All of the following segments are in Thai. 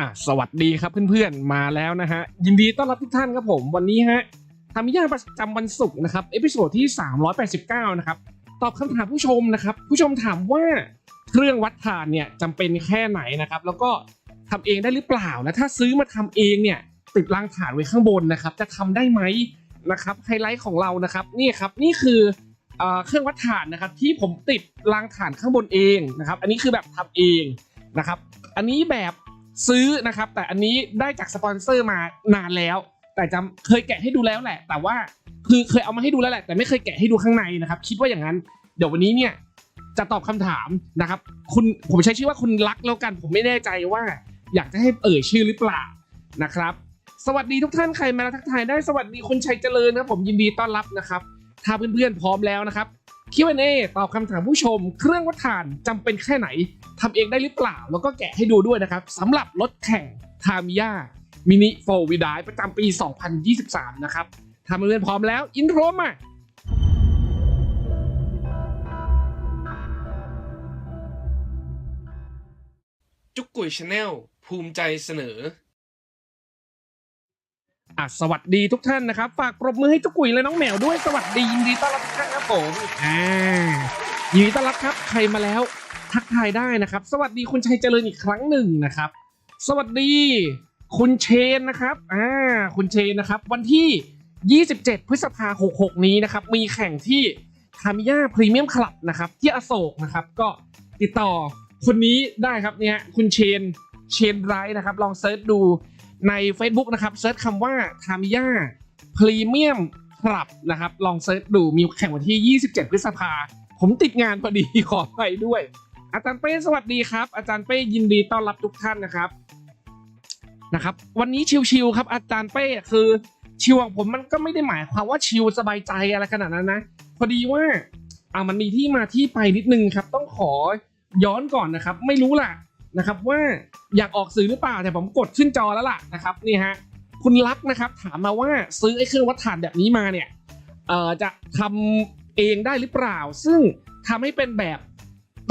อะสวัสดีครับเพื่อนๆมาแล้วนะฮะ ยินดีต้อนรับทุกท่านครับผมวันนี้ฮะทำย่าประจำวันศุกร์นะครับ เอพิโซดที่ 389 นะครับ ตอบคำถามผู้ชมนะครับ ผู้ชมถามว่าเครื่องวัดถ่านเนี่ยจำเป็นแค่ไหนนะครับ แล้วก็ทำเองได้หรือเปล่า และถ้าซื้อมาทำเองเนี่ยติดรางถ่านไว้ข้างบนนะครับ จะทำได้ไหมนะครับไฮไลท์ของเรานะครับนี่ครับนี่คือเอ่อเครื่องวัดถ่านนะครับที่ผมติดรางถ่านข้างบนเองนะครับ อันนี้คือแบบทำเองนะครับ อันนี้แบบ ซื้อนะครับ แต่อันนี้ได้จากสปอนเซอร์มานานแล้ว แต่จำเคยแกะให้ดูแล้วแหละ แต่ว่าคือเคยเอามาให้ดูแล้วแหละ แต่ไม่เคยแกะให้ดูข้างในนะครับ คิดว่าอย่างนั้น เดี๋ยววันนี้เนี่ยจะตอบคำถามนะครับ คุณผมใช้ชื่อว่าคุณรักแล้วกัน ผมไม่แน่ใจว่า อยากจะให้เอ่ยชื่อหรือเปล่านะครับ สวัสดีทุกท่านใครมาแล้วทักทายได้สวัสดีคุณชัยเจริญนะครับผมยินดีต้อนรับนะครับ ถ้าเพื่อนๆพร้อมแล้วนะครับ Q&A ตอบคำถามผู้ชม เครื่องวัดถ่านจำเป็นแค่ไหนทำเองได้หรือเปล่า แล้วก็แกะให้ดูด้วยนะครับสำหรับรถแข่งทามิยามินิโฟวิดายประจำปี 2023 นะครับถ้าเพื่อนพร้อมแล้วอินโทรมาจุกกุยชาแนลภูมิใจเสนอ อะสวัสดีทุกท่านนะครับ ฝากปรบมือให้จุกกุยและน้องแมวด้วยสวัสดียินดีต้อนรับทุกท่านครับผมอ่ายินดีต้อนรับครับใครมาแล้วทักทายได้นะครับ สวัสดีคุณชัยเจริญอีกครั้งหนึ่งนะครับ สวัสดีคุณเชนนะครับอ่าคุณเชนนะครับ วันที่ 27 พฤษภาคม66 นี้นะครับ มีแข่งที่คามิยาพรีเมียมคลับนะครับ ที่อโศกนะครับ ก็ติดต่อคนนี้ได้ครับเนี่ยคุณเชนเชนไรนะครับ ลองเซิร์ชดู ใน Facebook นะครับเซิร์ชคำว่าคามิยาพรีเมียมคลับนะครับ ลองเซิร์ชดูมีแข่งวันที่ 27 พฤษภา ผมติดงานพอดีขอไปด้วย อาจารย์เป้สวัสดีครับ อาจารย์เป้ยินดีต้อนรับทุกท่านนะครับนะครับ วันนี้ชิวๆครับ อาจารย์เป้คือชิวของผมมันก็ไม่ได้หมายความว่าชิวสบายใจอะไรขนาดนั้นนะ พอดีว่าอ่ามันมีที่มาที่ไปนิดนึงครับ ต้องขอย้อนก่อนนะครับ ไม่รู้ล่ะ นะครับว่าอยากออกสื่อหรือเปล่าแต่ผมกดขึ้นจอแล้วล่ะนะครับนี่ฮะคุณลักษ์นะครับถามมาว่าซื้อไอ้เครื่องวัดถ่านแบบนี้มาเนี่ยเอ่อจะทำเองได้หรือเปล่า ซึ่งทำให้เป็นแบบ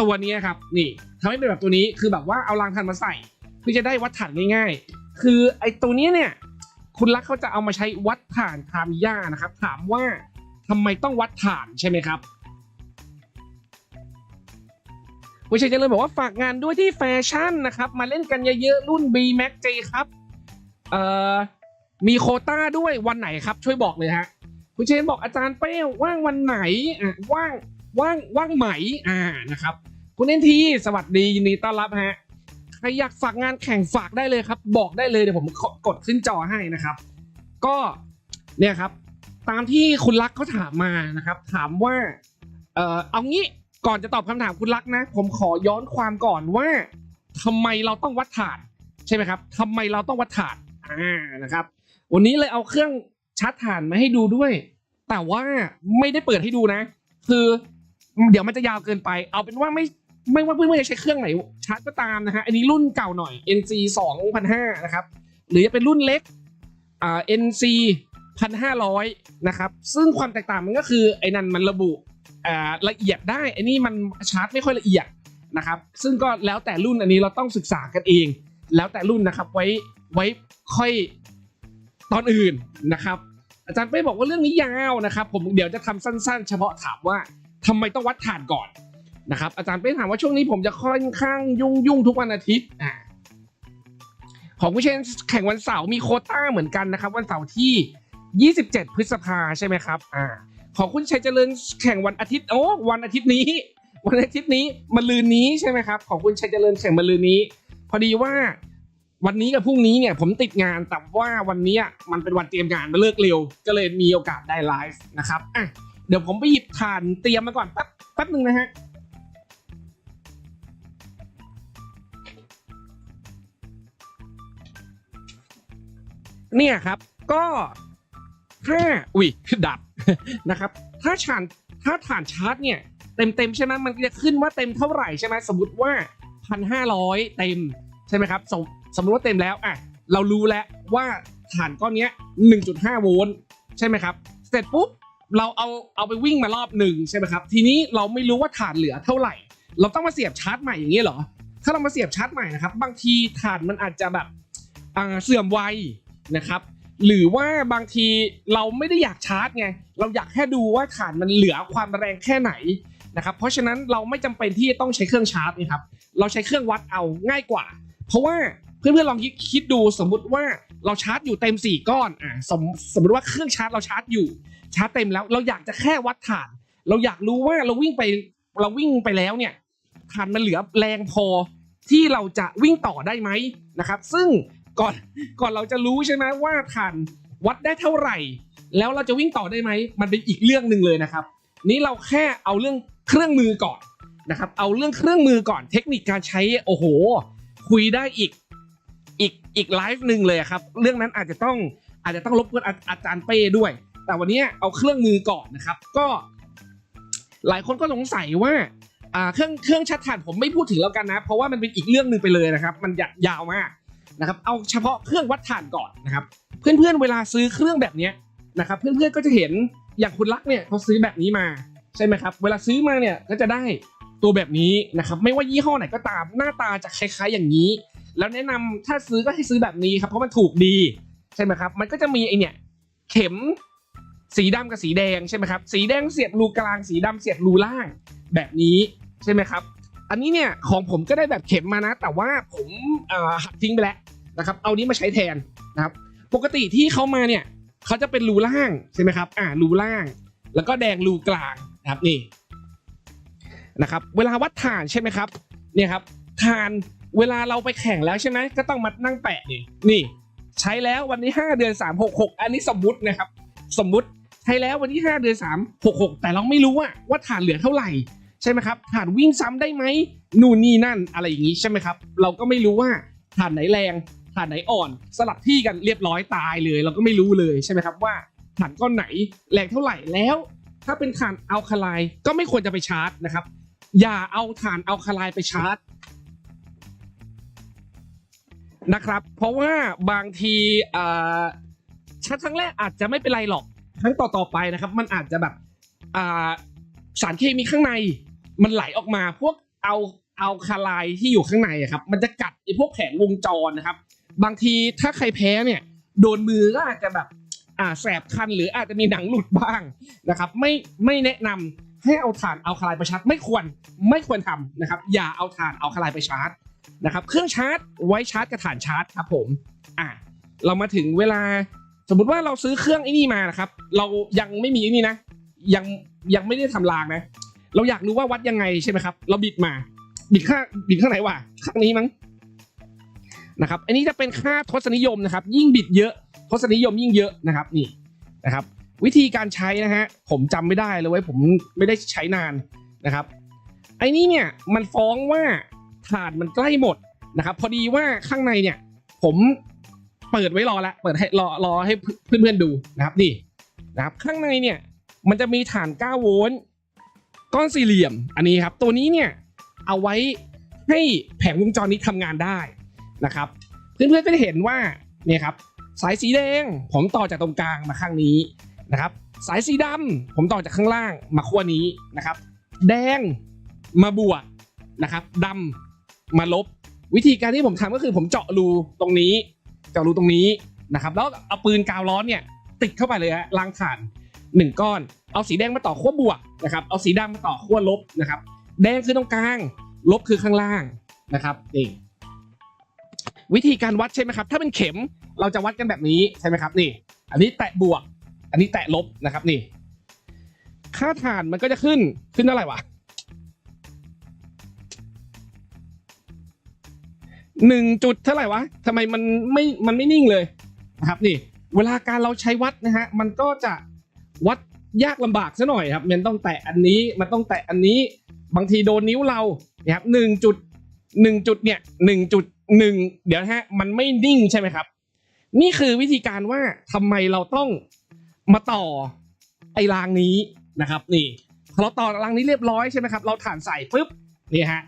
ตัวนี้ครับนี่ทำให้เป็นแบบตัวนี้คือแบบว่าเอารางถ่านมาใส่เพื่อจะได้วัดถ่านง่ายๆ คือไอ้ตัวนี้เนี่ยคุณลักษ์เขาจะเอามาใช้วัดถ่านทามิยานะครับถามว่าทำไมต้องวัดถ่านใช่ไหมครับ คุณชัยเจริญบอกว่าฝากงานด้วยที่แฟชั่นนะครับ มาเล่นกันเยอะๆรุ่น B Max J ครับเอ่อมีโคต้าด้วยวันไหนครับ ช่วยบอกเลยฮะคุณเชนบอกอาจารย์เป้ว่างวันไหนอะว่างว่างว่างไหมอ่านะครับ คุณเอ็นทีสวัสดียินดีต้อนรับฮะใครอยากฝากงานแข่งฝากได้เลยครับ บอกได้เลยเดี๋ยวผมกดขึ้นจอให้นะครับ ก็เนี่ยครับ ตามที่คุณลักษ์เขาถามมานะครับ ถามว่าเอ่อเอางี้ ก่อนจะตอบคำถามคุณลักษณ์นะ ผมขอย้อนความก่อนว่าทำไมเราต้องวัดถานใช่ไหมครับทำไมเราต้องวัดถานอ่านะครับ วันนี้เลยเอาเครื่องชาร์จถ่านมาให้ดูด้วย แต่ว่าไม่ได้เปิดให้ดูนะ คือเดี๋ยวมันจะยาวเกินไป เอาเป็นว่าไม่ไม่ว่าเพื่อนๆจะใช้เครื่องไหนชาร์จก็ตามนะฮะ อันนี้รุ่นเก่าหน่อย NC 2005นะครับ หรือจะเป็นรุ่นเล็กอ่า NC 1,500นะครับ ซึ่งความแตกต่างมันก็คือไอ้นั่นมันระบุ ละเอียดได้ไอ้นี่มันชาร์จไม่ค่อยละเอียดนะครับซึ่งก็แล้วแต่รุ่นอันนี้เราต้องศึกษากันเอง แล้วแต่รุ่นนะครับไว้ไว้ค่อยตอนอื่นนะครับอาจารย์เป้บอกว่าเรื่องนี้ยาวนะครับ ผมเดี๋ยวจะทำสั้น ๆ เฉพาะถามว่าทำไมต้องวัดถ่านก่อนนะครับอาจารย์เป้ถามว่าช่วงนี้ผมจะค่อนข้างยุ่งยุ่งๆทุกวันอาทิตย์อ่าของผู้เชนแข่งวันเสาร์มีโคต้าเหมือนกันนะครับ วันเสาร์ที่ 27 พฤษภาใช่ไหมครับอ่า ของคุณชัยเจริญแข่งวันอาทิตย์โอ้วันอาทิตย์นี้ วันอาทิตย์นี้มะลืนนี้ใช่ไหมครับของคุณชัยเจริญแข่งมะลืนนี้ พอดีว่าวันนี้กับพรุ่งนี้เนี่ยผมติดงานแต่ว่าวันนี้มันเป็นวันเตรียมงานมาเลิกเร็ว ก็เลยมีโอกาสได้ไลฟ์นะครับอะเดี๋ยวผมไปหยิบถ่านเตรียมมาก่อนแป๊บแป๊บหนึ่งนะฮะเนี่ยครับก็ ถ้าอุ้ยดับนะครับ ถ้าฐานถ้าฐานชาร์จเนี่ยเต็มเต็มใช่ไหมมันจะขึ้นว่าเต็มเท่าไหร่ใช่ไหมสมมติว่าพันห้าร้อยเต็มใช่ไหมครับสมสมมติว่าเต็มแล้วอะเรารู้แล้วว่าฐานก้อนเนี้ยหนึ่งจุดห้าโวลต์ใช่ไหมครับ เสร็จปุ๊บเราเอาเอาไปวิ่งมารอบหนึ่งใช่ไหมครับ ทีนี้เราไม่รู้ว่าฐานเหลือเท่าไหร่ เราต้องมาเสียบชาร์จใหม่อย่างนี้เหรอ ถ้าเรามาเสียบชาร์จใหม่นะครับ บางทีถ่านมันอาจจะแบบเสื่อมไวนะครับ หรือว่าบางทีเราไม่ได้อยากชาร์จไง เราอยากแค่ดูว่าถ่านมันเหลือความแรงแค่ไหนนะครับ เพราะฉะนั้นเราไม่จำเป็นที่จะต้องใช้เครื่องชาร์จนะครับ เราใช้เครื่องวัดเอาง่ายกว่า เพราะว่าเพื่อนๆลองคิดดูสมมุติว่าเราชาร์จอยู่เต็ม 4 ก้อนอะสมสมมติว่าเครื่องชาร์จเราชาร์จอยู่ชาร์จเต็มแล้ว เราอยากจะแค่วัดถ่าน เราอยากรู้ว่าเราวิ่งไปเราวิ่งไปแล้วเนี่ยถ่านมันเหลือแรงพอที่เราจะวิ่งต่อได้ไหมนะครับ ซึ่ง ก่อนก่อนเราจะรู้ใช่ไหมว่าถ่านวัดได้เท่าไหร่ แล้วเราจะวิ่งต่อได้ไหมมันเป็นอีกเรื่องหนึ่งเลยนะครับ นี่เราแค่เอาเรื่องเครื่องมือก่อนนะครับ เอาเรื่องเครื่องมือก่อนเทคนิคการใช้โอ้โห คุยได้อีกอีกอีกไลฟ์หนึ่งเลยครับ เรื่องนั้นอาจจะต้องอาจจะต้องรบกวนอาอาจารย์เป้ด้วย แต่วันนี้เอาเครื่องมือก่อนนะครับ ก็ หลายคนก็สงสัยว่าอ่าเครื่องเครื่องชัดถ่านผมไม่พูดถึงแล้วกันนะ เพราะว่ามันเป็นอีกเรื่องหนึ่งไปเลยนะครับ มันยาวมาก นะครับเอาเฉพาะเครื่องวัดถ่านก่อนนะครับ เพื่อนๆเวลาซื้อเครื่องแบบนี้นะครับเพื่อนๆก็จะเห็นอย่างคุณลักษ์เนี่ยเขาซื้อแบบนี้มาใช่ไหมครับเวลาซื้อมาเนี่ยก็จะได้ตัวแบบนี้นะครับไม่ว่ายี่ห้อไหนก็ตามหน้าตาจะคล้ายๆอย่างนี้ แล้วแนะนำถ้าซื้อก็ให้ซื้อแบบนี้ครับเพราะมันถูกดีใช่ไหมครับมันก็จะมีไอเนี่ยเข็มสีดำกับสีแดงใช่ไหมครับสีแดงเสียบรูกลางสีดำเสียบรูล่างแบบนี้ใช่ไหมครับ อันนี้เนี่ยของผมก็ได้แบบเข็มมานะ แต่ว่าผมหักทิ้งไปแล้วนะครับ เอานี้มาใช้แทนนะครับ ปกติที่เขามาเนี่ยเขาจะเป็นรูล่างใช่ไหมครับอ่ารูล่าง แล้วก็แดงรูกลางนะครับนี่นะครับ เวลาวัดฐานใช่ไหมครับเนี่ยครับฐานเวลาเราไปแข่งแล้วใช่ไหมก็ต้องมานั่งแปะนี่นี่ ใช้แล้ววันที่5เดือน 3 6 6 อันนี้สมมุตินะครับ สมมุติใช้แล้ววันที่ 5 เดือน 3 6 6 แต่เราไม่รู้ว่าว่าฐานเหลือเท่าไหร่ ใช่ไหมครับฐานวิ่งซ้ำได้ไหมนู่นนี่นั่นอะไรอย่างนี้ใช่ไหมครับ เราก็ไม่รู้ว่าฐานไหนแรงฐานไหนอ่อน สลับที่กันเรียบร้อยตายเลย เราก็ไม่รู้เลยใช่ไหมครับว่าฐานก้อนไหนแรงเท่าไหร่แล้ว ถ้าเป็นฐานอัลคาไลก็ไม่ควรจะไปชาร์จนะครับ อย่าเอาฐานอัลคาไลไปชาร์จนะครับ เพราะว่าบางทีเอ่อชัดครั้งแรกอาจจะไม่เป็นไรหรอกครั้งต่อๆไปนะครับ มันอาจจะแบบสารเคมีข้างใน มันไหลออกมาพวกเอาเอาคาไลน์ที่อยู่ข้างในครับ มันจะกัดไอ้พวกแผงวงจรนะครับ บางทีถ้าใครแพ้เนี่ย โดนมือก็อาจจะแบบอ่าแสบคันหรืออาจจะมีหนังหลุดบ้างนะครับ ไม่ไม่แนะนำให้เอาถ่านเอาคาไลน์ไปชาร์จไม่ควรไม่ควรทำนะครับ อย่าเอาถ่านเอาคาไลน์ไปชาร์จนะครับ เครื่องชาร์จไว้ชาร์จกับฐานชาร์จครับผมอะเรามาถึงเวลาสมมติว่าเราซื้อเครื่องไอ้นี่มานะครับ เรายังไม่มีไอ้นี่นะ ยังยังไม่ได้ทำรางนะ เราอยากรู้ว่าวัดยังไงใช่ไหมครับ เราบิดมา บิดข้างบิดข้างไหนวะข้างนี้มั้งนะครับ อันนี้จะเป็นค่าทศนิยมนะครับ ยิ่งบิดเยอะทศนิยมยิ่งเยอะนะครับนี่นะครับ วิธีการใช้นะฮะผมจำไม่ได้เลยเว้ยผมไม่ได้ใช้นานนะครับไอ้นี่เนี่ยมันฟ้องว่าถ่านมันใกล้หมดนะครับ พอดีว่าข้างในเนี่ย ผมเปิดไว้รอแล้วเปิดให้รอรอให้เพื่อนๆดูนะครับนี่นะครับ ข้างในเนี่ยมันจะมีฐาน 9 โวลต์ ก้อนสี่เหลี่ยมอันนี้ครับ ตัวนี้เนี่ยเอาไว้ให้แผงวงจรนี้ทำงานได้นะครับ เพื่อนๆก็จะเห็นว่าเนี่ยครับสายสีแดงผมต่อจากตรงกลางมาข้างนี้นะครับ สายสีดำผมต่อจากข้างล่างมาขั้วนี้นะครับ แดงมาบวกนะครับดำมาลบ วิธีการที่ผมทำก็คือผมเจาะรูตรงนี้ เจาะรูตรงนี้นะครับ แล้วเอาปืนกาวร้อนเนี่ยติดเข้าไปเลยฮะล้างถ่าน หนึ่งก้อน เอาสีแดงมาต่อขั้วบวกนะครับ เอาสีดำมาต่อขั้วลบนะครับ แดงคือตรงกลาง ลบคือข้างล่างนะครับนี่วิธีการวัดใช่ไหมครับ ถ้าเป็นเข็มเราจะวัดกันแบบนี้ใช่ไหมครับนี่ อันนี้แตะบวก อันนี้แตะลบนะครับนี่ ค่าถ่านมันก็จะขึ้นขึ้นเท่าไหร่วะหนึ่งจุดเท่าไหร่วะทำไมมันไม่มันไม่นิ่งเลยนะครับนี่ เวลาการเราใช้วัดนะฮะมันก็จะ วัดยากลำบากซะหน่อยครับมันต้องแตะอันนี้มันต้องแตะอันนี้บางทีโดนนิ้วเราเนี่ยครับหนึ่งจุดหนึ่งจุดเนี่ยหนึ่งจุดหนึ่งเดี๋ยวฮะมันไม่นิ่งใช่ไหมครับ นี่คือวิธีการว่าทำไมเราต้องมาต่อไอ้รางนี้นะครับ นี่พอเราต่อรางนี้เรียบร้อยใช่ไหมครับ เราถ่านใส่ปุ๊บนี่ฮะ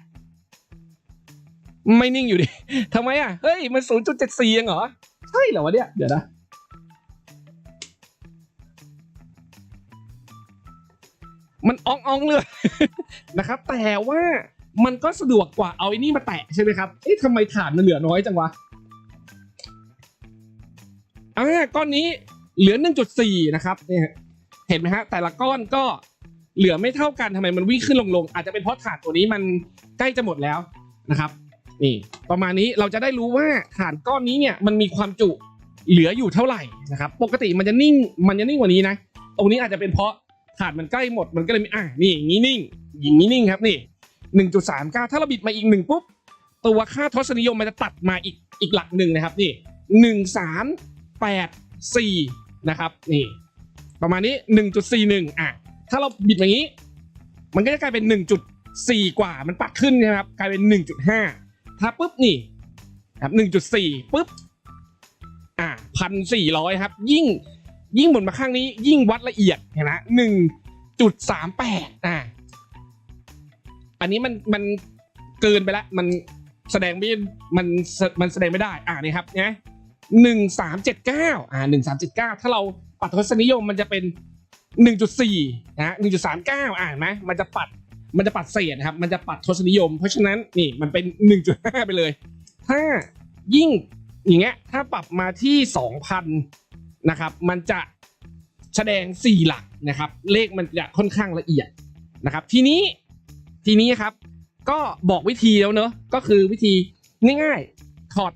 ไม่นิ่งอยู่ดิทำไมอะเฮ้ยมัน 0.74เองเหรอใช่เหรอวะเนี่ยเดี๋ยวนะ มันอ่องๆเลยนะครับ แต่ว่ามันก็สะดวกกว่าเอาไอ้นี่มาแตะใช่ไหมครับ เอ๊ะทำไมฐานมันเหลือน้อยจังวะอ่าก้อนนี้เหลือ 1.4 นะครับเนี่ยเห็นไหมฮะแต่ละก้อนก็เหลือไม่เท่ากันทำไมมันวิ่งขึ้นลงลงอาจจะเป็นเพราะฐานตัวนี้มันใกล้จะหมดแล้วนะครับนี่ประมาณนี้เราจะได้รู้ว่าฐานก้อนนี้เนี่ยมันมีความจุเหลืออยู่เท่าไหร่นะครับ ปกติมันจะนิ่งมันจะนิ่งกว่านี้นะ ตรงนี้อาจจะเป็นเพราะ ฐานมันใกล้หมดมันก็เลยมีอะนี่อย่างนี้นิ่งอย่างนี้นิ่งครับนี่1.39ถ้าเราบิดมาอีกหนึ่งปุ๊บตัวค่าทศนิยมมันจะตัดมาอีกอีกหลักหนึ่งนะครับนี่หนึ่งสามแปดสี่นะครับนี่ประมาณนี้หนึ่งจุดสี่หนึ่งอะถ้าเราบิดอย่างนี้ มันก็จะกลายเป็นหนึ่งจุดสี่กว่ามันปัดขึ้นนะครับกลายเป็นหนึ่งจุดห้าถ้าปุ๊บนี่ครับหนึ่งจุดสี่ปุ๊บอะพันสี่ร้อยครับยิ่ง ยิ่งหมุนมาข้างนี้ยิ่งวัดละเอียดเห็นไหมหนึ่งจุดสามแปดอะอันนี้มันมันเกินไปแล้วมันแสดงไม่มันมันแสดงไม่ได้อ่านี่ครับนะหนึ่งสามเจ็ดเก้าอ่าหนึ่งสามเจ็ดเก้าถ้าเราปัดทศนิยมมันจะเป็นหนึ่งจุดสี่นะหนึ่งจุดสามเก้าอ่านไหมมันจะปัดมันจะปัดเศษนะครับ มันจะปัดทศนิยม เพราะฉะนั้นนี่มันเป็นหนึ่งจุดห้าไปเลย ถ้ายิ่งอย่างเงี้ยถ้าปรับมาที่สองพัน นะครับ มันจะแสดงสี่หลักนะครับ เลขมันจะค่อนข้างละเอียดนะครับ ทีนี้ทีนี้ครับ ก็บอกวิธีแล้วเนอะก็คือวิธีง่ายๆถอด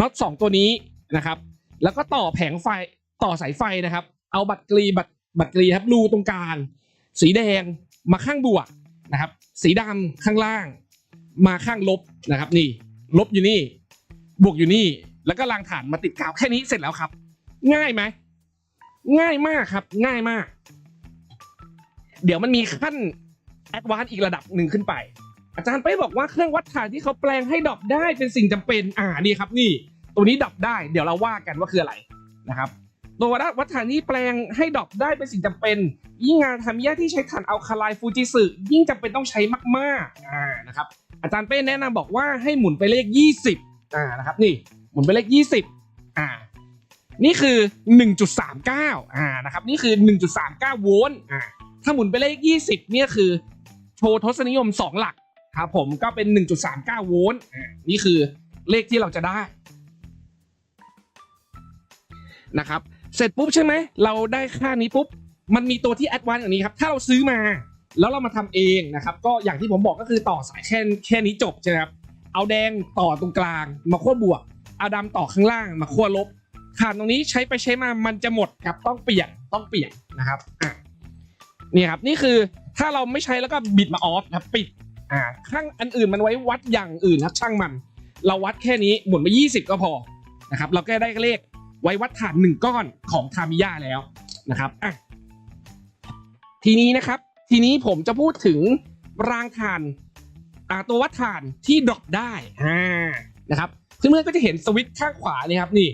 น็อตสองตัวนี้นะครับ แล้วก็ต่อแผงไฟต่อสายไฟนะครับ เอาบัตรกรีบัตรบัตรกรีครับรูตรงกลางสีแดงมาข้างบวกนะครับ สีดำข้างล่าง มาข้างลบนะครับ นี่ ลบอยู่นี่ บวกอยู่นี่ แล้วก็รางฐานมาติดกาวแค่นี้เสร็จแล้วครับ ง่ายไหม ง่ายมากครับ ง่ายมาก เดี๋ยวมันมีขั้นแอดวานซ์อีกระดับหนึ่งขึ้นไป อาจารย์ไปบอกว่าเครื่องวัดฐานที่เขาแปลงให้ดรอปได้เป็นสิ่งจำเป็น อ่านี่ครับ นี่ ตัวนี้ดรอปได้ เดี๋ยวเราว่ากันว่าคืออะไรนะครับ ตัววัดฐานนี้แปลงให้ดรอปได้เป็นสิ่งจำเป็น ยิ่งงานทำยาที่ใช้ถ่านอัลคาไลฟูจิสึยิ่งจำเป็นต้องใช้มากๆอ่านะครับ อาจารย์เป้แนะนำบอกว่าให้หมุนไปเลข 20อ่านะครับ นี่ หมุนไปเลข 20อ่า นี่คือ 1.39 อ่า นะครับ นี่คือ 1.39 โวลต์ อ่า ถ้าหมุนไปเลข 20 เนี่ยคือ โชว์ทศนิยม 2 หลัก ครับผม ก็เป็น 1.39 โวลต์ อ่า นี่คือเลขที่เราจะได้ นะครับ เสร็จปุ๊บใช่ไหม เราได้ค่านี้ปุ๊บ มันมีตัวที่แอดวานซ์อย่างนี้ครับ ถ้าเราซื้อมา แล้วเรามาทำเองนะครับ ก็อย่างที่ผมบอกก็คือต่อสายแค่แค่นี้จบใช่ไหมครับ เอาแดงต่อตรงกลาง มาขั้วบวก เอาดำต่อข้างล่าง มาขั้วลบ ฐานตรงนี้ใช้ไปใช้มามันจะหมดครับต้องเปลี่ยนต้องเปลี่ยนนะครับอะนี่ครับนี่คือถ้าเราไม่ใช้แล้วก็บิดมาออฟนะครับปิดอ่าข้างอันอื่นมันไว้วัดอย่างอื่นครับช่างมัน เราวัดแค่นี้หมุนไป20 ก็พอนะครับเราแก็ได้เลขไว้วัดฐานหนึ่งก้อนของทามิยาแล้วนะครับอะทีนี้นะครับ ทีนี้ผมจะพูดถึงรางฐานอ่าตัววัดฐานที่ดรอปได้อ่านะครับเพื่อนๆก็จะเห็นสวิตช์ข้างขวานี่ครับนี่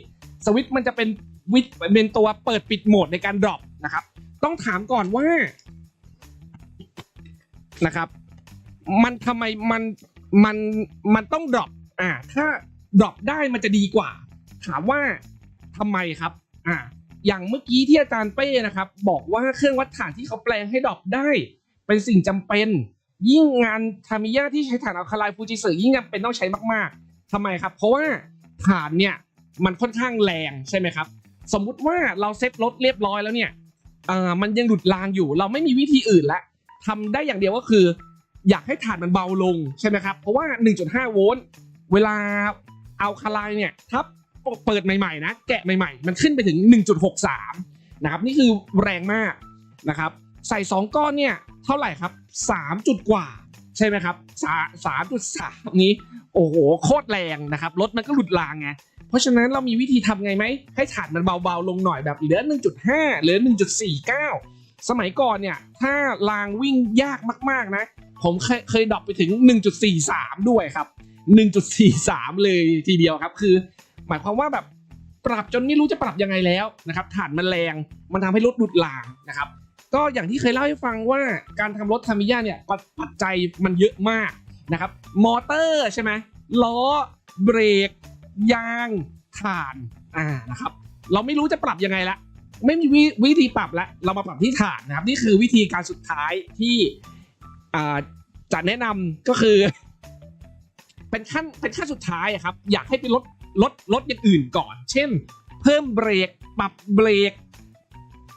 สวิตมันจะเป็นวิตเป็นตัวเปิดปิดโหมดในการดรอปนะครับ ต้องถามก่อนว่านะครับ มันทำไมมันมันมันต้องดรอปอ่า ถ้าดรอปได้มันจะดีกว่า ถามว่าทำไมครับ อ่า อย่างเมื่อกี้ที่อาจารย์เป้นะครับ บอกว่าเครื่องวัดฐานที่เขาแปลงให้ดรอปได้ เป็นสิ่งจำเป็น ยิ่งงานทามิยาที่ใช้ฐานอัลคาไลฟูจิสึยิ่งจำเป็นต้องใช้มากๆทำไมครับ เพราะว่าฐานเนี่ย มันค่อนข้างแรงใช่ไหมครับ สมมุติว่าเราเซ็ตรถเรียบร้อยแล้วเนี่ยมันยังหลุดรางอยู่ เราไม่มีวิธีอื่นละทำได้อย่างเดียวก็คือ อยากให้ฐานมันเบาลงใช่ไหมครับเพราะว่า 1.5 โวลต์เวลาเอาคาไลน์เนี่ยถ้าเปิดใหม่ๆนะแกะใหม่ๆ มันขึ้นไปถึง 1.63 นะครับ นี่คือแรงมากนะครับ ใส่ 2 ก้อนเนี่ย เท่าไหร่ครับ 3 จุดกว่า ใช่ไหมครับสามจุดสามนี้ โอ้โห โคตรแรงนะครับ รถมันก็หลุดรางไง เพราะฉะนั้นเรามีวิธีทำไงไหม ให้ฐานมันเบาๆ ลงหน่อยแบบเหลือ 1.5 เหลือ 1.49 สมัยก่อนเนี่ย ถ้ารางวิ่งยากมากๆนะ ผมเคยเคยดรอปไปถึง 1.43 ด้วยครับ 1.43 เลยทีเดียวครับ คือ หมายความว่าแบบปรับจนไม่รู้จะปรับยังไงแล้วนะครับฐานมันแรงมันทำให้รถหลุดรางนะครับ ก็อย่างที่เคยเล่าให้ฟังว่าการทำรถทามิยาเนี่ยปัจจัยมันเยอะมากนะครับ มอเตอร์ใช่ไหมล้อเบรก ยางถ่านอ่านะครับ เราไม่รู้จะปรับยังไงละไม่มีวิธีปรับละเรามาปรับที่ฐานนะครับ นี่คือวิธีการสุดท้ายที่จะแนะนำก็คือ เป็นขั้นเป็นขั้นสุดท้ายครับ อยากให้ไปลดลดลดอย่างอื่นก่อน เช่น เพิ่มเบรก ปรับเบรก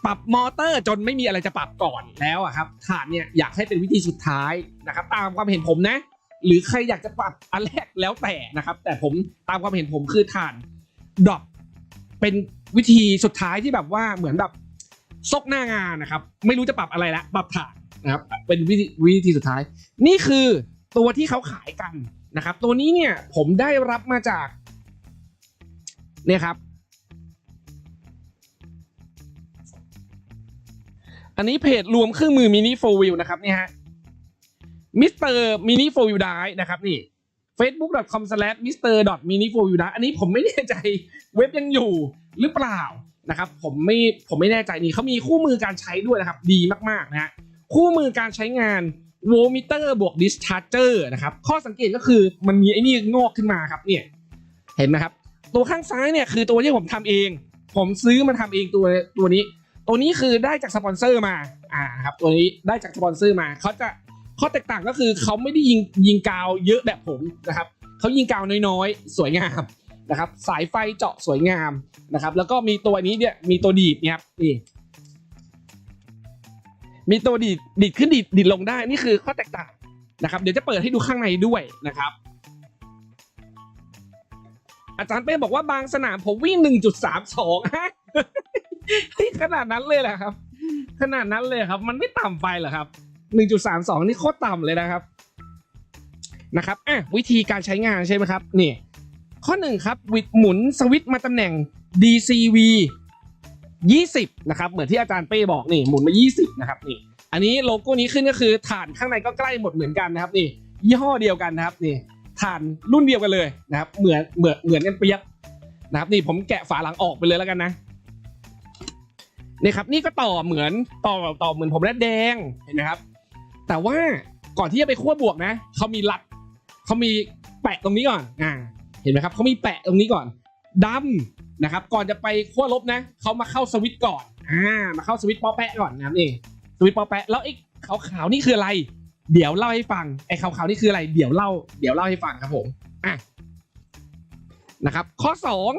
ปรับมอเตอร์จนไม่มีอะไรจะปรับก่อนแล้วอะครับฐานเนี่ยอยากให้เป็นวิธีสุดท้ายนะครับ ตามความเห็นผมนะ หรือใครอยากจะปรับอันแรกแล้วแต่นะครับ แต่ผมตามความเห็นผมคือฐานดรอปเป็นวิธีสุดท้ายที่แบบว่าเหมือนแบบซกหน้างานนะครับ ไม่รู้จะปรับอะไรละปรับฐานนะครับ เป็นวิธีวิธีสุดท้าย นี่คือตัวที่เขาขายกันนะครับ ตัวนี้เนี่ยผมได้รับมาจากเนี่ยครับ อันนี้เพจรวมเครื่องมือมินิโฟวิลนะครับเนี่ยฮะ มิสเตอร์มินิโฟวิลได้นะครับนี่ facebook.com slash mr mini f o r u d อันนี้ผมไม่แน่ใจเว็บยังอยู่หรือเปล่านะครับผมไม่ผมไม่แน่ใจนี่เขามีคู่มือการใช้ด้วยนะครับดีมากๆนะฮะคู่มือการใช้งานโวมิเตอร์บวกดิสชาร์เจอร์นะครับข้อสังเกตก็คือมันมีไอ้นี่งอกขึ้นมาครับเนี่ยเห็นไหมครับ ตัวข้างซ้ายเนี่ยคือตัวที่ผมทำเอง ผมซื้อมาทำเองตัวตัวนี้ ตัวนี้คือได้จากสปอนเซอร์มาอ่าครับตัวนี้ได้จากสปอนเซอร์มาเขาจะ ข้อแตกต่างก็คือเขาไม่ได้ยิงยิงกาวเยอะแบบผมนะครับเขายิงกาวน้อยๆ สวยงามนะครับสายไฟเจาะสวยงามนะครับ แล้วก็มีตัวนี้เนี่ยมีตัวดีดเนี่ยครับนี่มีตัวดีดดีดขึ้นดีดดีดลงได้นี่คือข้อแตกต่างนะครับ เดี๋ยวจะเปิดให้ดูข้างในด้วยนะครับ อาจารย์เป้บอกว่าบางสนามผมวิ่ง 1.32ฮะเฮ้ยขนาดนั้นเลยเหรอครับ ขนาดนั้นเลยครับ มันไม่ต่ำไปเหรอครับ 1.32 นี่โคตรต่ำเลยนะครับนะครับอะวิธีการใช้งานใช่ไหมครับนี่ข้อหนึ่งครับวิดหมุนสวิตช์มาตำแหน่ง DCV 20 นะครับ เหมือนที่อาจารย์เป้บอกนี่หมุนมา 20 นะครับนี่อันนี้โลโก้นี้ขึ้นก็คือฐานข้างในก็ใกล้หมดเหมือนกันนะครับนี่ยี่ห้อเดียวกันนะครับนี่ฐานรุ่นเดียวกันเลยนะครับ เหมือนเหมือนเหมือนกันเปียบนะครับ นี่ผมแกะฝาหลังออกไปเลยแล้วกันนะนี่ครับนี่ก็ต่อเหมือนต่อต่อเหมือนผมและแดงเห็นไหมครับ แต่ว่าก่อนที่จะไปขั้วบวกนะเขามีรัดเขามีแปะตรงนี้ก่อนอ่าเห็นไหมครับเขามีแปะตรงนี้ก่อนดำนะครับ ก่อนจะไปขั้วลบนะเขามาเข้าสวิตช์ก่อนอ่ามาเข้าสวิตช์ปอแปะก่อนนะครับนี่สวิตช์ปอแปะแล้วไอ้ขาวๆนี่คืออะไร เดี๋ยวเล่าให้ฟังไอ้ขาวๆนี่คืออะไร เดี๋ยวเล่า เดี๋ยวเล่าให้ฟังครับผมอะนะครับ ข้อสอง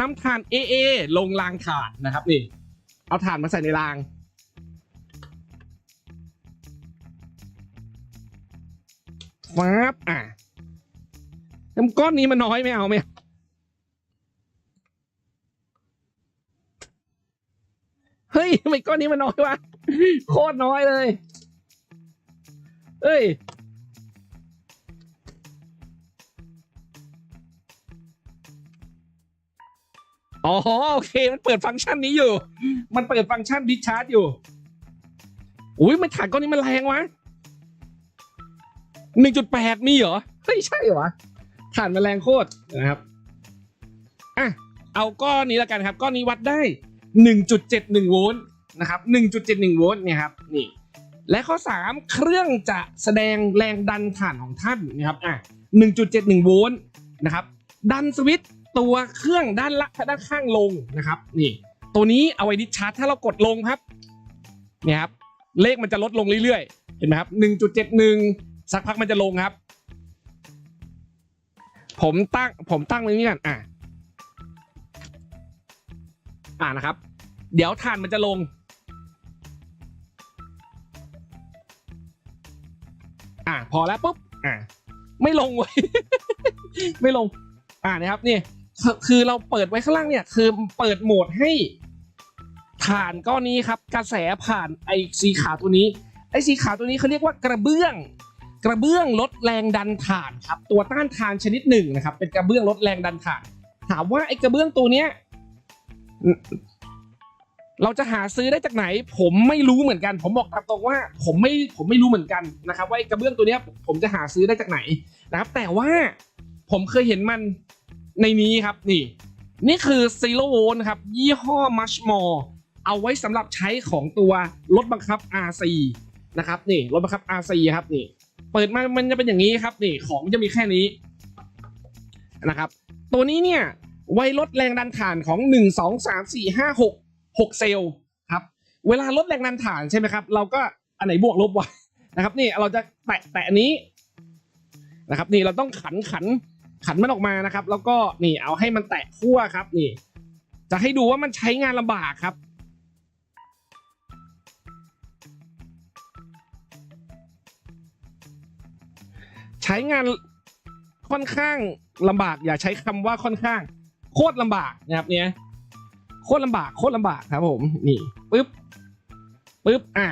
นำถ่าน AA ลงรางถ่านนะครับนี่เอาถ่านมาใส่ในราง ฟ้าบอะน้ำก้อนนี้มันน้อยไม่เอาไหมเฮ้ยทำไมก้อนนี้มันน้อยวะ โคตรน้อยเลยเฮ้ยอ๋อโอเค มันเปิดฟังก์ชันนี้อยู่ มันเปิดฟังก์ชันดิชาร์จอยู่ อุ้ยมันถ่านก้อนนี้มันแรงวะ หนึ่งจุดแปดมีเหรอไม่ใช่เหรอถ่านแรงโคตรนะครับอะเอาก้อนนี้แล้วกันครับ ก้อนนี้วัดได้หนึ่งจุดเจ็ดหนึ่งโวลต์นะครับหนึ่งจุดเจ็ดหนึ่งโวลต์เนี่ยครับนี่และข้อสามเครื่องจะแสดงแรงดันฐานของท่านนะครับอะหนึ่งจุดเจ็ดหนึ่งโวลต์นะครับ ดันสวิตตัวเครื่องด้านละด้านข้างลงนะครับ นี่ ตัวนี้เอาไว้ดิชาร์จถ้าเรากดลงครับเนี่ยครับ เลขมันจะลดลงเรื่อยๆ เห็นไหมครับ 1.71 สักพักมันจะลงครับ ผมตั้งผมตั้งไว้นี่กันอะอ่านะครับ เดี๋ยวถ่านมันจะลง อ่าพอแล้วปุ๊บอ่าไม่ลงเว้ยไม่ลง อ่านะครับนี่คือเราเปิดไว้ข้างล่างเนี่ย คือเปิดโหมดให้ถ่านก้อนนี้ครับ กระแสผ่านไอ้สีขาวตัวนี้ไอ้สีขาวตัวนี้เขาเรียกว่ากระเบื้อง กระเบื้องลดแรงดันถ่านครับตัวต้านทานชนิดหนึ่งนะครับ เป็นกระเบื้องลดแรงดันถ่าน ถามว่าไอ้กระเบื้องตัวเนี้ยเราจะหาซื้อได้จากไหน ผมไม่รู้เหมือนกัน ผมบอกตามตรงว่า ผมไม่ผมไม่รู้เหมือนกันนะครับ ว่าไอ้กระเบื้องตัวเนี้ย ผมจะหาซื้อได้จากไหนนะครับ แต่ว่าผมเคยเห็นมันในนี้ครับนี่ นี่คือซีโรโวลครับ ยี่ห้อ Mushmore เอาไว้สำหรับใช้ของตัวรถบังคับ RC นะครับนี่รถบังคับ RC ครับนี่ เปิดมามันจะเป็นอย่างนี้ครับนี่ของมันจะมีแค่นี้นะครับ ตัวนี้เนี่ยไว้ลดแรงดันฐานของ 1 2 3 4 5 6 6 เซลล์ครับ เวลาลดแรงดันฐานใช่ไหมครับ เราก็อันไหนบวกลบวะนะครับ นี่เราจะแตะแตะนี้นะครับ นี่เราต้องขันขันขันมันออกมานะครับ แล้วก็นี่เอาให้มันแตะขั้วครับ นี่ จะให้ดูว่ามันใช้งานลำบากครับ ช้งานค่อนข้างลำบาก อย่าใช้คำว่าค่อนข้าง โคตรลำบากนะครับเนี่ยโคตรลำบากโคตรลำบากครับผมนี่ปึ๊บปึ๊บอะ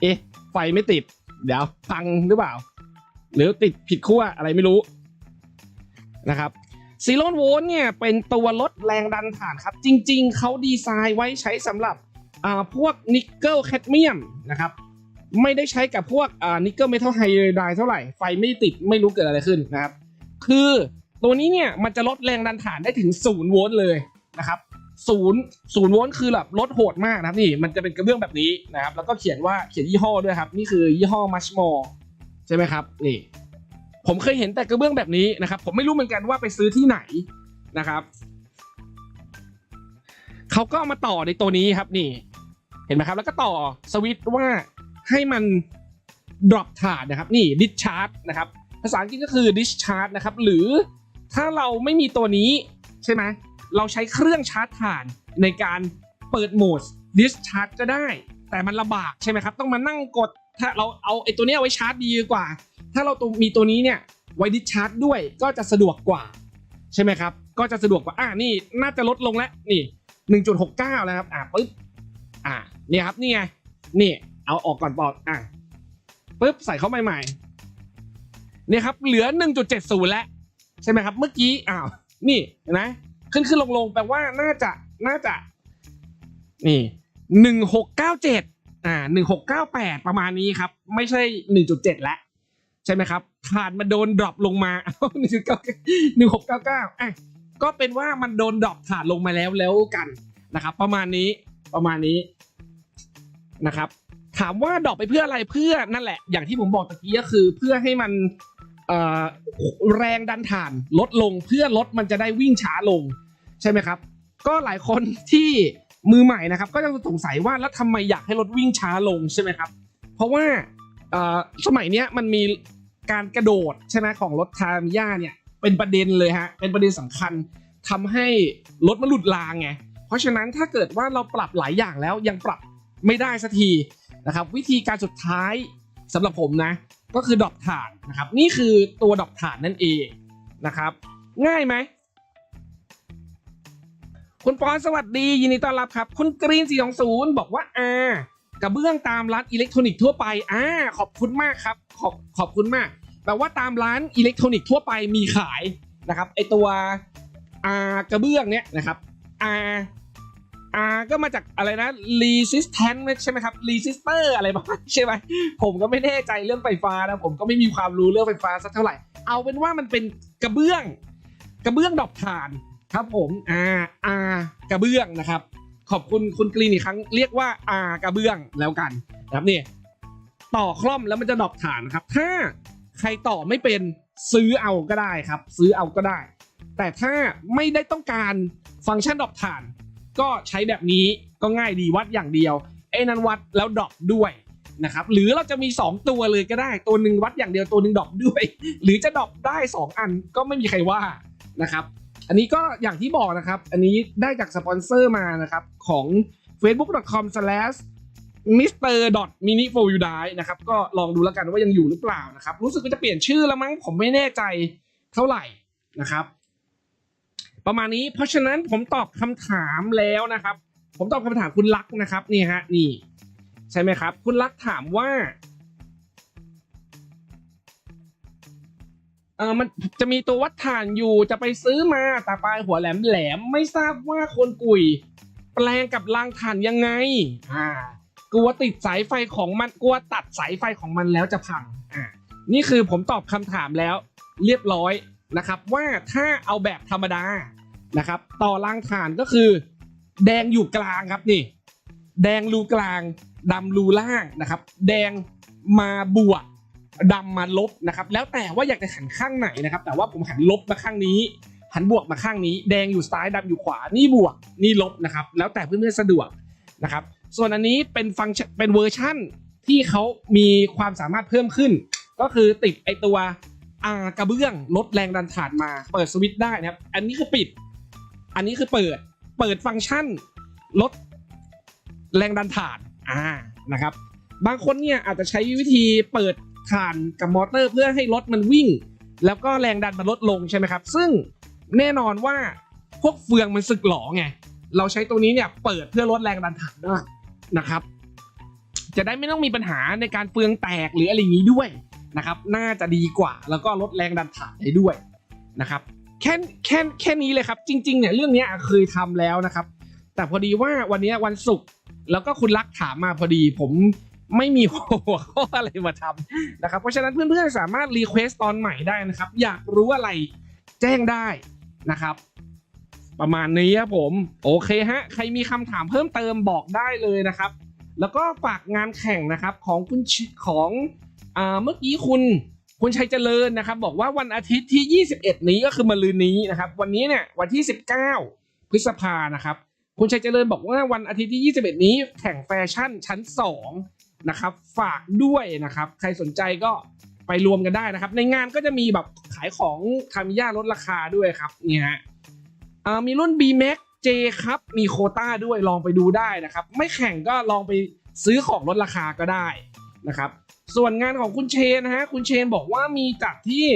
เอ๊ะไฟไม่ติด เดี๋ยวพังหรือเปล่า หรือติดผิดขั้วอะไรไม่รู้นะครับซีโรโวลต์เนี่ยเป็นตัวลดแรงดันฐานครับ จริง ๆ เขาดีไซน์ไว้ใช้สำหรับอ่าพวกนิกเกิลแคดเมียมนะครับ ไม่ได้ใช้กับพวกอ่านิกเกิลเมทัลไฮไดเท่าไหร่ ไฟไม่ติดไม่รู้เกิดอะไรขึ้นนะครับ คือตัวนี้เนี่ยมันจะลดแรงดันฐานได้ถึงศูนย์โวลต์เลยนะครับศูนย์ศูนย์โวลต์คือแบบลดโหดมากนะครับนี่มันจะเป็นกระเบื้องแบบนี้นะครับ แล้วก็เขียนว่าเขียนยี่ห้อด้วยครับ นี่คือยี่ห้อ Much More ใช่ไหมครับนี่ ผมเคยเห็นแต่กระเบื้องแบบนี้นะครับ ผมไม่รู้เหมือนกันว่าไปซื้อที่ไหนนะครับเขาก็มาต่อในตัวนี้ครับนี่ เห็นไหมครับ แล้วก็ต่อสวิตช์ว่า ให้มัน drop ถ่านนะครับนี่ discharge นะครับภาษาอังกฤษก็คือ discharge นะครับหรือถ้าเราไม่มีตัวนี้ใช่ไหมเราใช้เครื่องชาร์จถ่านในการเปิดโหมด discharge ก็ได้ แต่มันลำบากใช่ไหมครับต้องมานั่งกดถ้าเราเอาไอ้ตัวนี้ยไว้ชาร์จดีกว่า ถ้าเราตัวมีตัวนี้เนี่ยไว้ discharge ด้วยก็จะสะดวกกว่าใช่ไหมครับ ก็จะสะดวกกว่า อ่านี่น่าจะลดลงแล้ว นี่ 1.69 แล้วครับ อ่าปึ๊บ อ่า เนี่ยครับ นี่ไง นี่ เอาออกก่อนปอดอะปึ๊บใส่เข้าใหม่ๆเนี่ยครับเหลือ 1.70 แล้วใช่ไหมครับ เมื่อกี้อ้าวนี่เห็นไหมขึ้นขึ้นลงลงแปลว่าน่าจะน่าจะ นี่1697อ่า1698ประมาณนี้ครับ ไม่ใช่1.7แล้วใช่ไหมครับผ่านมาโดนดรอปลงมา1699อะก็เป็นว่ามันโดนดรอปถ่านลงมาแล้วแล้วกันนะครับ ประมาณนี้ประมาณนี้นะครับ ถามว่าดอปไปเพื่ออะไรเพื่อนั่นแหละ อย่างที่ผมบอกตะกี้ก็คือเพื่อให้มันแรงดันถ่านลดลงเพื่อรถมันจะได้วิ่งช้าลงใช่ไหมครับ ก็หลายคนที่มือใหม่นะครับ ก็จะสงสัยว่าแล้วทำไมอยากให้รถวิ่งช้าลงใช่ไหมครับ เพราะว่าสมัยนี้มันมีการกระโดดใช่ไหมของรถทามิยาเนี่ยเป็นประเด็นเลยฮะเป็นประเด็นสำคัญทำให้รถมันหลุดรางไงเพราะฉะนั้นถ้าเกิดว่าเราปรับหลายอย่างแล้วยังปรับ ไม่ได้สักทีนะครับ วิธีการสุดท้ายสำหรับผมนะ ก็คือดรอปฐานนะครับ นี่คือตัวดรอปฐานนั่นเองนะครับ ง่ายไหมคุณปอนสวัสดียินดีต้อนรับครับ คุณกรีน420บอกว่าอ่ากระเบื้องตามร้านอิเล็กทรอนิกส์ทั่วไปอ่าขอบคุณมากครับ ขอบขอบคุณมากแปลว่าตามร้านอิเล็กทรอนิกส์ทั่วไปมีขายนะครับไอตัวอากระเบื้องเนี้ยนะครับอา อาก็มาจากอะไรนะ resistant ใช่ไหมครับ resistor อะไรประมาณใช่ไหมผมก็ไม่แน่ใจเรื่องไฟฟ้านะผมก็ไม่มีความรู้เรื่องไฟฟ้าสักเท่าไหร่ เอาเป็นว่ามันเป็นกระเบื้อง กระเบื้องดอกถ่านครับผมอาอากระเบื้องนะครับ ขอบคุณคุณกรีนอีกครั้งเรียกว่าอากระเบื้องแล้วกันนะครับนี่ต่อคล่อมแล้วมันจะดอกฐานครับ ถ้าใครต่อไม่เป็นซื้อเอาก็ได้ครับ ซื้อเอาก็ได้ แต่ถ้าไม่ได้ต้องการฟังก์ชันดอกฐาน ก็ใช้แบบนี้ก็ง่ายดีวัดอย่างเดียวไอ้นั้นวัดแล้วดรอปด้วยนะครับหรือเราจะมี 2 ตัวเลยก็ได้ ตัวหนึ่งวัดอย่างเดียวตัวหนึ่งดรอปด้วย หรือจะดรอปได้ 2 อันก็ไม่มีใครว่านะครับ อันนี้ก็อย่างที่บอกนะครับ อันนี้ได้จากสปอนเซอร์มานะครับของ facebook.com slash mr mini for you die นะครับก็ลองดูแล้วกันว่ายังอยู่หรือเปล่านะครับ รู้สึกว่าจะเปลี่ยนชื่อแล้วมั้งผมไม่แน่ใจเท่าไหร่นะครับ ประมาณนี้ เพราะฉะนั้นผมตอบคำถามแล้วนะครับ ผมตอบคำถามคุณลักษ์นะครับนี่ฮะนี่ ใช่ไหมครับ คุณลักษ์ถามว่าเออมันจะมีตัววัดถ่านอยู่จะไปซื้อมาแต่ปลายหัวแหลมแหลมๆไม่ทราบว่าคนกุย แปลงกับรางถ่านยังไงอ่ากลัวติดสายไฟของมันกลัวตัดสายไฟของมันแล้วจะพังอ่านี่คือผมตอบคำถามแล้วเรียบร้อยนะครับ ว่าถ้าเอาแบบธรรมดา นะครับ ต่อรางถ่านก็คือ แดงอยู่กลางครับนี่ แดงรูกลางดำรูล่างนะครับ แดงมาบวกดำมาลบนะครับ แล้วแต่ว่าอยากจะหันข้างไหนนะครับ แต่ว่าผมหันลบมาข้างนี้ หันบวกมาข้างนี้ แดงอยู่ซ้ายดำอยู่ขวา นี่บวก นี่ลบนะครับ แล้วแต่เพื่อนๆสะดวกนะครับ ส่วนอันนี้เป็นฟังก์ชันเป็นเวอร์ชั่นทที่เขามีความสามารถเพิ่มขึ้น ก็คือติดไอตัวอากระเบื้องลดแรงดันถ่านมา เปิดสวิตช์ได้นะครับ อันนี้คือปิด อันนี้คือเปิดเปิดฟังก์ชันลดแรงดันถ่านอ่านะครับ บางคนเนี่ยอาจจะใช้วิธีเปิดถ่านกับมอเตอร์เพื่อให้รถมันวิ่ง แล้วก็แรงดันมันลดลงใช่ไหมครับ ซึ่งแน่นอนว่าพวกเฟืองมันสึกหลอไง เราใช้ตัวนี้เนี่ยเปิดเพื่อลดแรงดันถ่านได้นะครับ จะได้ไม่ต้องมีปัญหาในการเฟืองแตกหรืออะไรอย่างนี้ด้วยนะครับ น่าจะดีกว่าแล้วก็ลดแรงดันถ่านได้ด้วยนะครับ แค่แค่แค่นี้เลยครับ จริง ๆ เนี่ยเรื่องนี้เคยทำแล้วนะครับ แต่พอดีว่าวันนี้วันศุกร์แล้วก็คุณรักถามมาพอดี ผมไม่มีหัวข้ออะไรมาทำนะครับ เพราะฉะนั้นเพื่อนๆสามารถรีเควสตอนใหม่ได้นะครับ อยากรู้อะไรแจ้งได้นะครับ ประมาณนี้ครับผมโอเคฮะใครมีคำถามเพิ่มเติมบอกได้เลยนะครับ แล้วก็ฝากงานแข่งนะครับของคุณชิของอาเมื่อกี้คุณ คุณชัยเจริญนะครับ บอกว่าวันอาทิตย์ที่ 21 นี้ก็คือมะรืนนี้นะครับ วันนี้เนี่ยวันที่ 19 พฤษภานะครับ คุณชัยเจริญบอกว่าวันอาทิตย์ที่ 21 นี้แข่งแฟชั่นชั้น 2 นะครับ ฝากด้วยนะครับ ใครสนใจก็ไปรวมกันได้นะครับ ในงานก็จะมีแบบขายของคามิยาลดราคาด้วยครับเนี่ยฮะอ่ามีรุ่น B Max J ครับมีโคต้าด้วยลองไปดูได้นะครับ ไม่แข่งก็ลองไปซื้อของลดราคาก็ได้นะครับ ส่วนงานของคุณเชนนะฮะคุณเชนบอกว่ามีจัดที่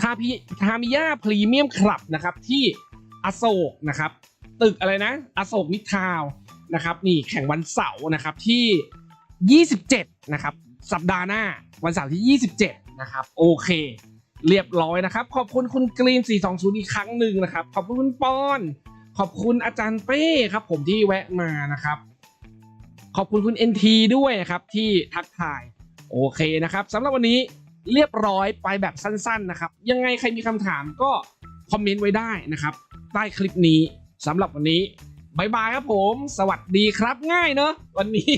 ทาพิทามิยาพรีเมียมคลับนะครับที่อโศกนะครับ ตึกอะไรนะ อโศกมิทาวน์นะครับนี่แข่งวันเสาร์นะครับที่ 27 นะครับ สัปดาห์หน้าวันเสาร์ที่ 27 นะครับ โอเค เรียบร้อยนะครับ ขอบคุณคุณกรีน 420 อีกครั้งหนึ่งนะครับ ขอบคุณคุณปอน ขอบคุณอาจารย์เป้ครับผมที่แวะมานะครับ ขอบคุณคุณ NT ด้วยนะครับที่ทักทาย โอเคนะครับสำหรับวันนี้เรียบร้อยไปแบบสั้นๆนะครับ ยังไงใครมีคำถามก็คอมเมนต์ไว้ได้นะครับ ใต้คลิปนี้สำหรับวันนี้บายบายครับผม สวัสดีครับง่ายเนอะวันนี้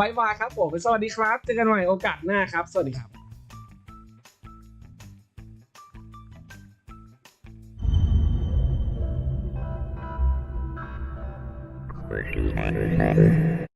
บายบายครับผมสวัสดีครับเจอกันใหม่โอกาสหน้าครับ สวัสดีครับ Pretty